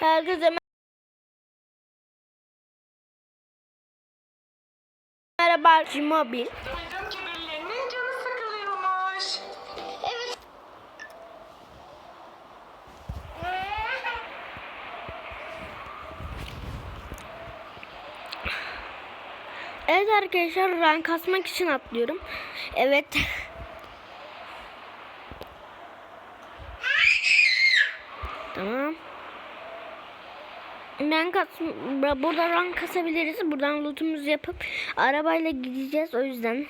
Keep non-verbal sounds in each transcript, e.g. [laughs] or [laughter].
Herkese merhaba Mobil. Duydum ki birilerinin canı sıkılıyormuş. Evet. Arkadaşlar rank kasmak için atlıyorum. Evet. [laughs] Tamam. Ben kas burada rank kasabiliriz. Buradan lootumuzu yapıp arabayla gideceğiz o yüzden.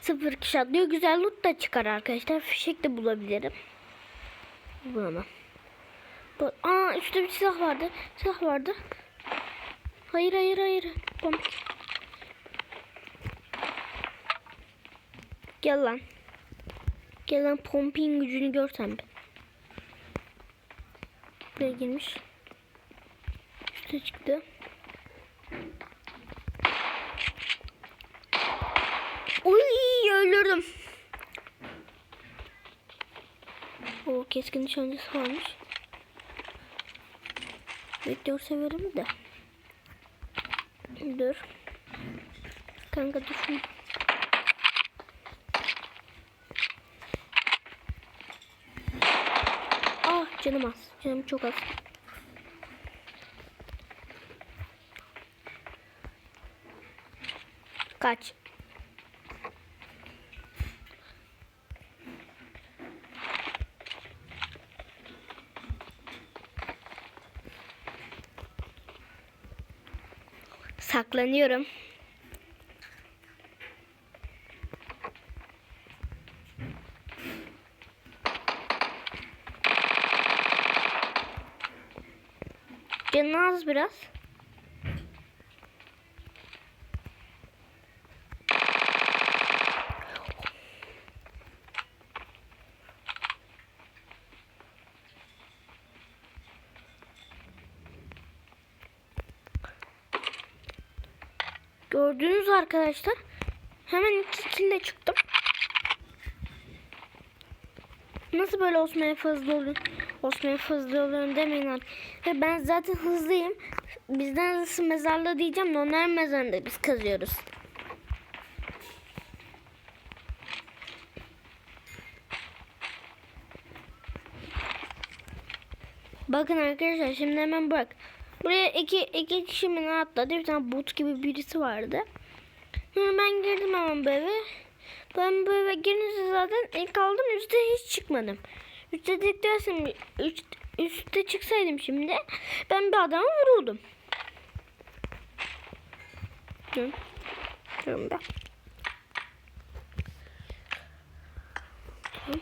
Sıfır kişi atlıyor. Güzel loot da çıkar arkadaşlar. Fişek de bulabilirim. Bulamam. Bu, aa üstte bir silah vardı. Silah vardı. Hayır hayır hayır. Pomp. Gel lan. Gel lan pompin gücünü görsen bir. Buraya girmiş. Üste çıktı. Uy öldürdüm. O keskin nişancısı varmış. Vektör severim de. Dur. Kanka dur. Canım az. Canım çok az. Kaç. Saklanıyorum. Az biraz. Gördünüz arkadaşlar. Hemen iki kille çıktım. Nasıl böyle Osman'a fazla oluyor? Osman'a fazla oluyorum demeyin. Ve ben zaten hızlıyım. Bizden hızlısı mezarlığı diyeceğim de onların mezarında biz kazıyoruz. Bakın arkadaşlar şimdi hemen bak. Buraya iki, iki kişi mi ne atladı? Bir tane bot gibi birisi vardı. Sonra ben girdim hemen bu. Ben eve girince zaten ilk aldım üstte hiç çıkmadım. Üstte diktarsam üst, üstte çıksaydım şimdi ben bir. Hı. Şurada. Hı.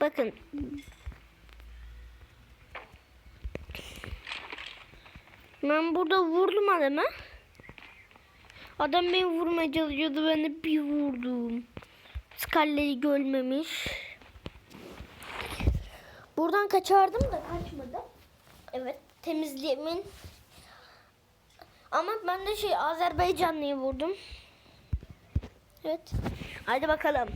Bakın Ben burada vurdum adamı. Adam beni vurmaya çalışıyordu. Ben de bir vurdum. Skalleri görmemiş. Buradan kaçardım da kaçmadım. Evet temizliğimin. Ama ben de şey Azerbaycanlıyı vurdum. Evet. Hadi bakalım.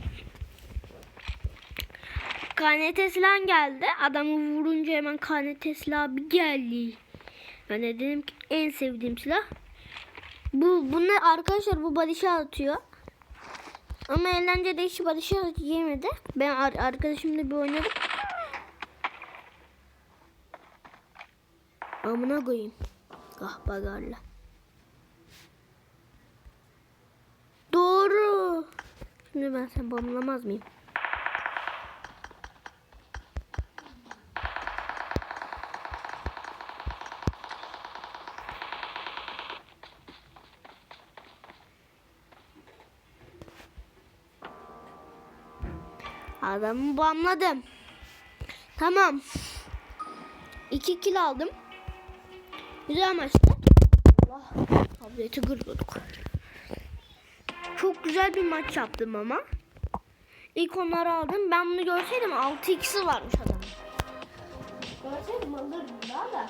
KNT silah geldi. Adamı vurunca hemen KNT silahı bir geldi. Ben de dedim ki en sevdiğim silah. Bu bunlar arkadaşlar bu shot atıyor. Ama eğlencede hiç shot yemedi. Ben ar arkadaşımla bir oynadım. Amına koyayım. Kahpagarla. Doğru. Şimdi ben sen bağlamaz mıyım? Adamı bamladım. Tamam. 2 kill aldım. Güzel maçtı. Allah. Tableti kırıyorduk. Çok güzel bir maç yaptım ama. İlk onları aldım. Ben bunu görseydim 6x'i varmış adamın. Görseydim alırdım daha da.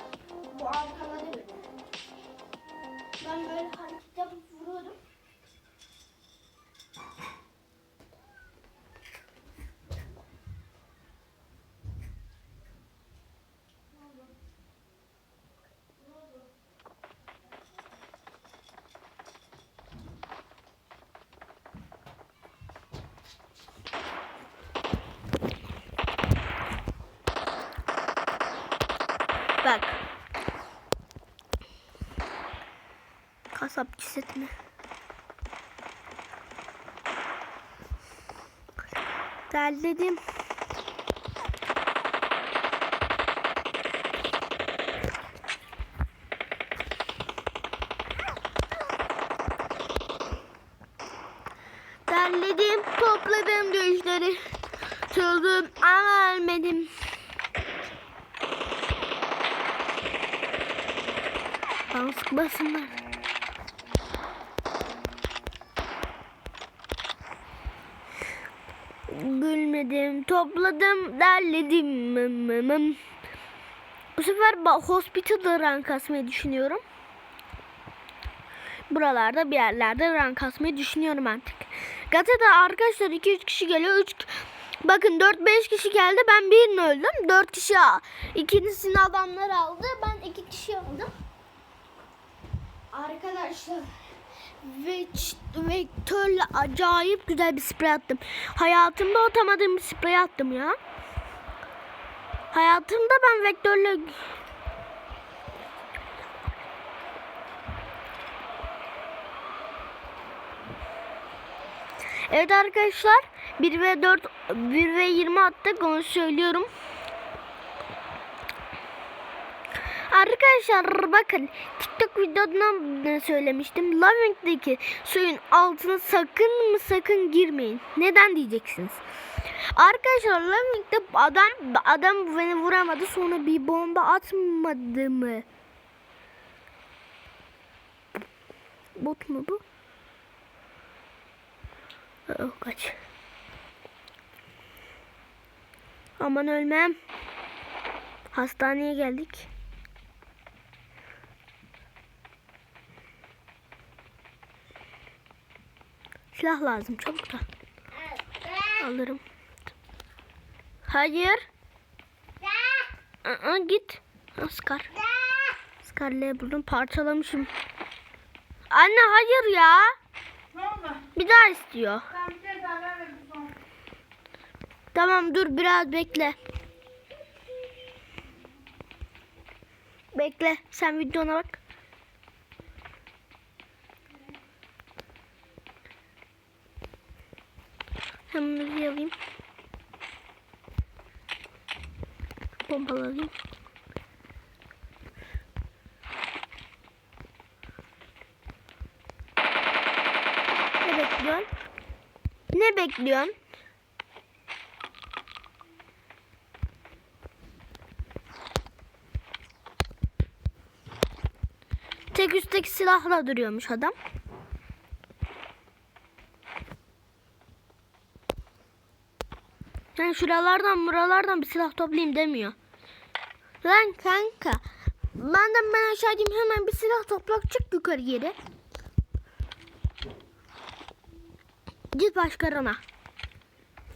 Bu arkaladı beni. Ben böyle hareket yapıp Bak. Kasapçı set mi? Derledim. Derledim, topladım dövüşleri. Çözdüm ama ölmedim. Bana sıkmasınlar. Gülmedim, topladım, derledim. Bu sefer hospital'da rank kasmayı düşünüyorum. Buralarda bir yerlerde rank kasmayı düşünüyorum artık. Gata'da arkadaşlar 2-3 kişi geliyor. 3 Bakın 4-5 kişi geldi. Ben birini öldüm. 4 kişi ikincisini adamlar aldı. Ben 2 kişi aldım. Arkadaşlar ve vektörle acayip güzel bir sprey attım. Hayatımda atamadığım bir sprey attım ya. Hayatımda ben vektörle Evet arkadaşlar 1 ve 4 1 ve 20 attık onu söylüyorum. Arkadaşlar bakın TikTok videodan söylemiştim. Loving'deki suyun altına sakın mı sakın girmeyin. Neden diyeceksiniz. Arkadaşlar Loving'de adam adam beni vuramadı sonra bir bomba atmadı mı? Bot mu bu? Oh, kaç. Aman ölmem. Hastaneye geldik. Silah lazım çabuk da. Alırım. Hayır. Aa, git. Ha, Scar. Scar'le buldum parçalamışım. Anne hayır ya. Ne oldu? Bir daha istiyor. Tamam dur biraz bekle. Bekle. Sen videona bak. Hemen bir alayım. Pompalı. Ne bekliyorsun? Ne bekliyorsun? Tek üstteki silahla duruyormuş adam. Yani şuralardan buralardan bir silah toplayayım demiyor. Lan kanka. Benden ben aşağı ineyim hemen bir silah topla çık yukarı geri. Git başkalarına.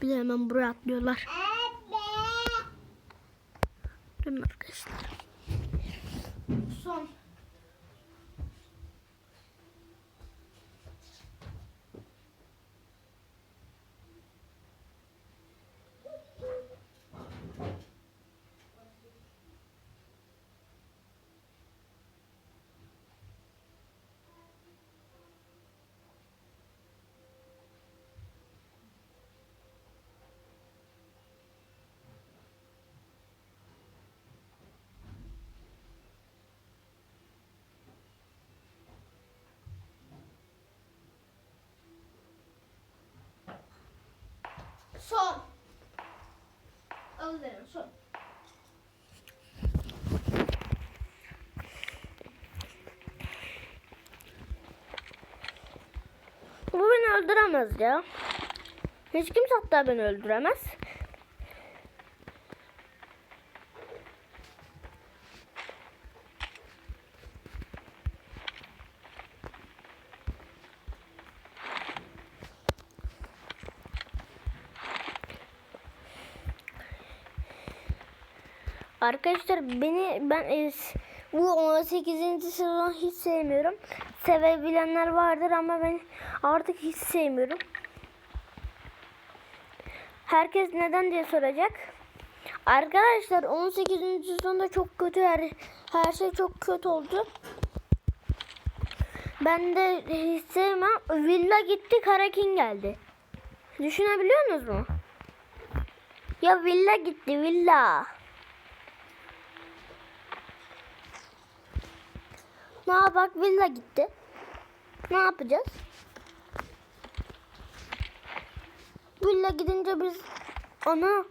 Bir de hemen buraya atlıyorlar. Durun arkadaşlar. Son. Alıverin son. Bu beni öldüremez ya. Hiç kimse hatta beni öldüremez. Arkadaşlar beni ben e, bu 18. sezon hiç sevmiyorum. Sevebilenler vardır ama ben artık hiç sevmiyorum. Herkes neden diye soracak. Arkadaşlar 18. sezonda çok kötü her, her şey çok kötü oldu. Ben de hiç sevmem. Villa gitti Karakin geldi. Düşünebiliyor musunuz mu? Ya villa gitti villa. Ne yapak villa gitti. Ne yapacağız? Villa gidince biz ana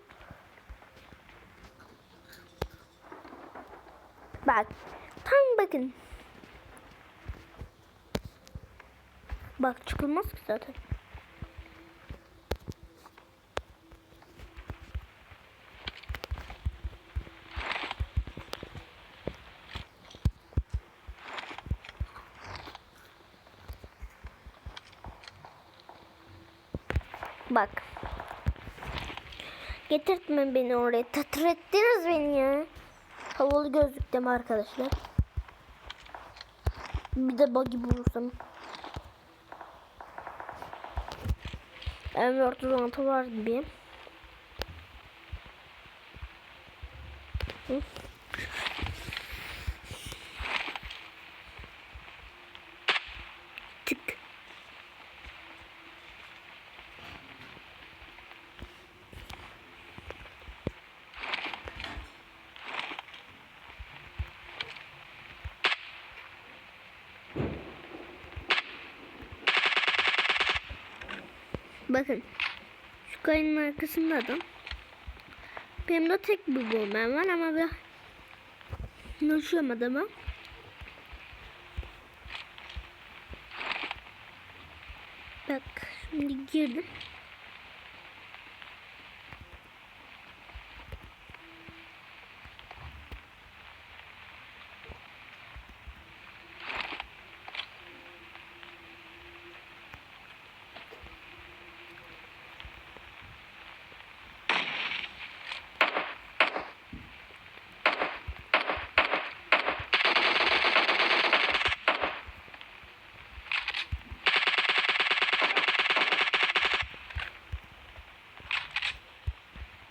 Bak. Tam bakın. Bak çıkılmaz ki zaten. Bak. Getirtme beni oraya. Titrettiniz beni ya. Havalı gözlük deme arkadaşlar. Bir de buggy bulursam. M416 var gibi. Hı. Bakın. Şu kayanın arkasında adam. Benim de tek bir bomben var ama ben Konuşuyorum adama. Bak şimdi girdim.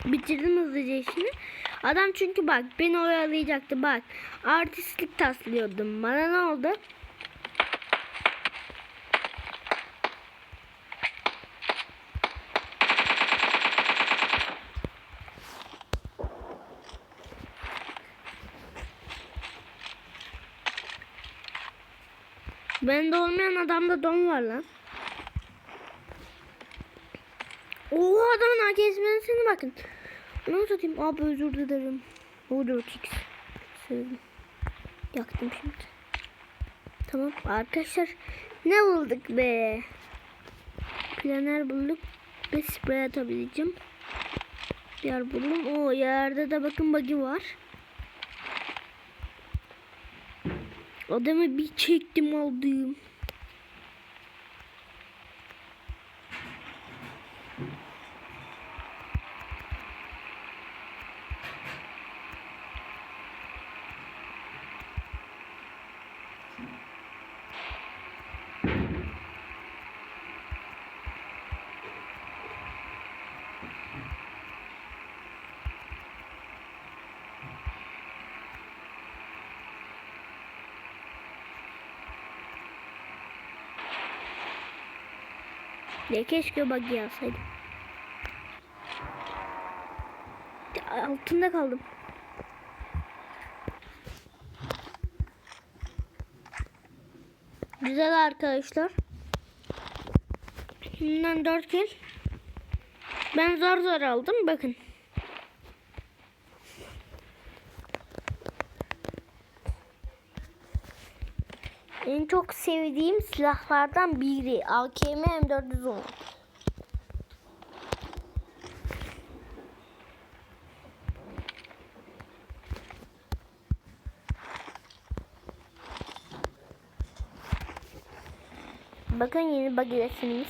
Bitirdim hızlıca işini. Adam çünkü bak beni oyalayacaktı bak. Artistlik taslıyordum. Bana ne oldu? Bende olmayan adamda don var lan. Oo adamın AKS'ine bakın. Ne satayım? Abi özür dilerim. O 4x. Sevdim. Yaktım şimdi. Tamam arkadaşlar. Ne bulduk be? Planer bulduk. Ve sprey atabileceğim. Yer buldum. O yerde de bakın buggy var. Adamı bir çektim aldım. Ya keşke buggy alsaydım. Altında kaldım. Güzel arkadaşlar. Şimdiden 4 kill. Ben zor zor aldım. Bakın. Çok sevdiğim silahlardan biri. AKM M410. Bakın yeni bug resmimiz.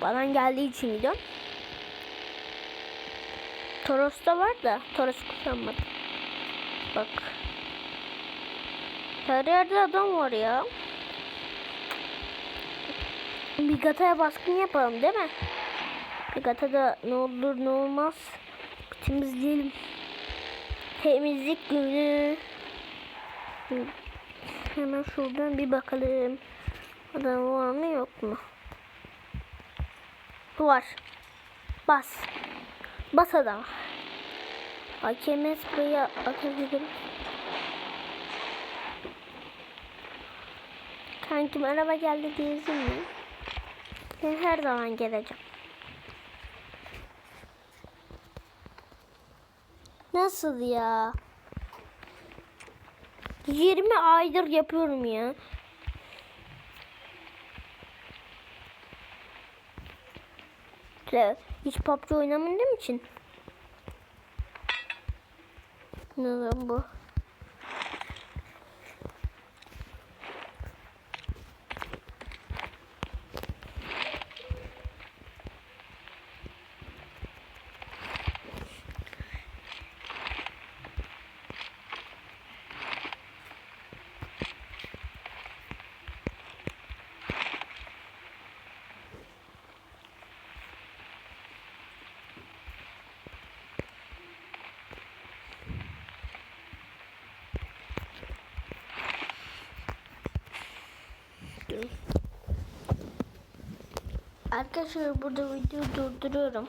Bana geldiği için gidiyorum. Toros'ta var da Toros kullanmadım. Bak. Her yerde adam var ya. Bir gataya baskın yapalım değil mi? Regatta da ne olur ne olmaz. Bir temizleyelim. Temizlik günü. Hemen şuradan bir bakalım. Adam var mı yok mu? Var. Bas. Bas adam. Hakeme buraya atabilirim. Kankim araba geldi diyesin mi? Ben her zaman geleceğim. Nasıl ya? 20 aydır yapıyorum ya. İşte hiç PUBG oynamadığım için. Neden bu? Arkadaşlar burada videoyu durduruyorum.